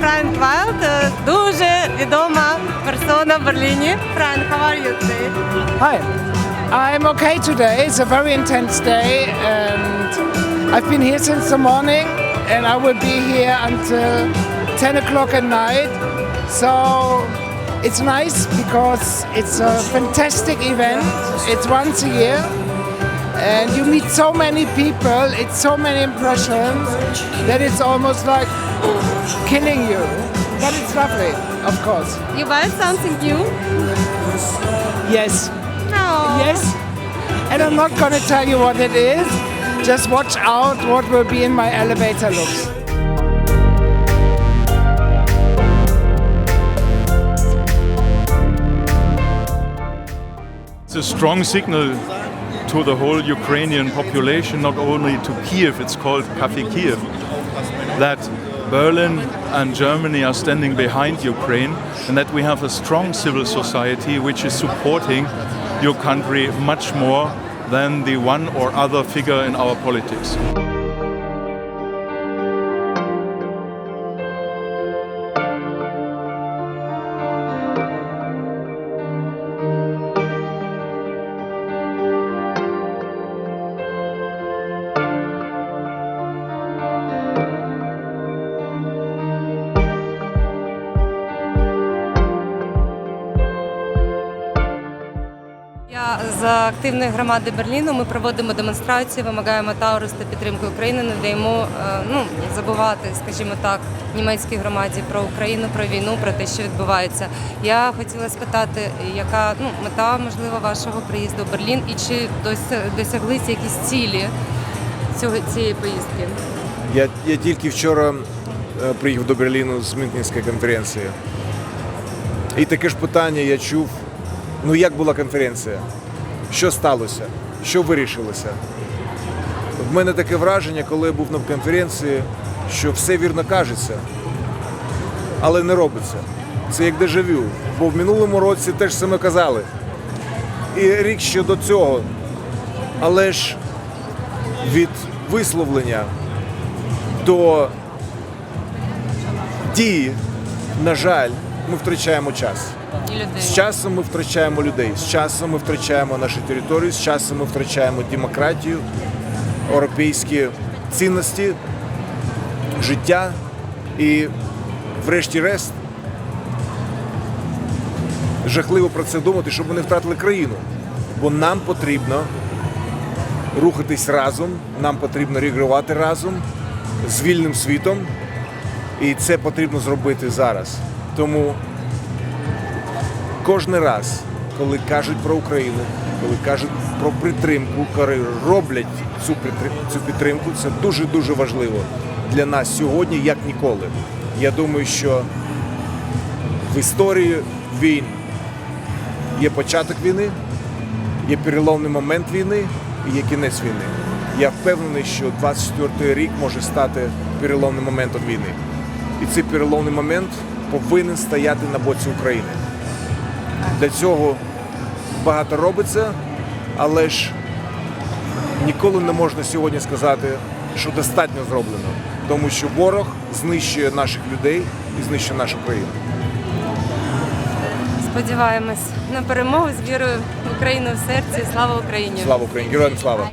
Франк Вайлд, дуже відома персона в Берліні. Frank, how are you today? Hi, I'm okay today. It's a very intense day, and I've been here since the morning, and I will be here until 10 o'clock at night. So it's nice because it's a fantastic event. It's once a year and you meet so many people. It's so many impressions that it's almost like killing you. But it's lovely, of course. You buy something new? Yes. No. Yes, and I'm not going to tell you what it is. Just watch out what will be in my elevator looks. It's a strong signal to the whole Ukrainian population, not only to Kiev, it's called Cafe Kiev, that Berlin and Germany are standing behind Ukraine and that we have a strong civil society which is supporting your country much more than the one or other figure in our politics. З активної громади Берліну. Ми проводимо демонстрації, вимагаємо Таурус та підтримки України. Не даємо е, ну забувати, скажімо так, німецькій громаді про Україну, про війну, про те, що відбувається. Я хотіла спитати, яка ну мета можливо вашого приїзду в Берлін, і чи досяглися якісь цілі цього цієї поїздки? Я, я тільки вчора е, приїхав до Берліну з Мюнхенської конференції. І таке ж питання я чув: ну як була конференція? Що сталося? Що вирішилося? В мене таке враження, коли я був на конференції, що все вірно кажеться, але не робиться. Це як дежавю. Бо в минулому році теж саме казали. І рік ще до цього. Але ж від висловлення до дії, на жаль, ми втрачаємо час. І людей. З часом ми втрачаємо людей, з часом ми втрачаємо нашу територію, з часом ми втрачаємо демократію, європейські цінності, життя і, врешті-решт, жахливо про це думати, щоб ми не втратили країну. Бо нам потрібно рухатись разом, нам потрібно реагувати разом з вільним світом, і це потрібно зробити зараз. Тому кожен раз, коли кажуть про Україну, коли кажуть про підтримку, коли роблять цю цю підтримку, це дуже дуже важливо для нас сьогодні, як ніколи. Я думаю, що в історії війн є початок війни, є переломний момент війни і є кінець війни. Я впевнений, що 24-й рік може стати переломним моментом війни. І цей переломний момент повинен стояти на боці України. Для цього багато робиться, але ж ніколи не можна сьогодні сказати, що достатньо зроблено, тому що ворог знищує наших людей і знищує нашу країну. Сподіваємось на перемогу з вірою в Україну в серці. Слава Україні! Слава Україні! Героям слава!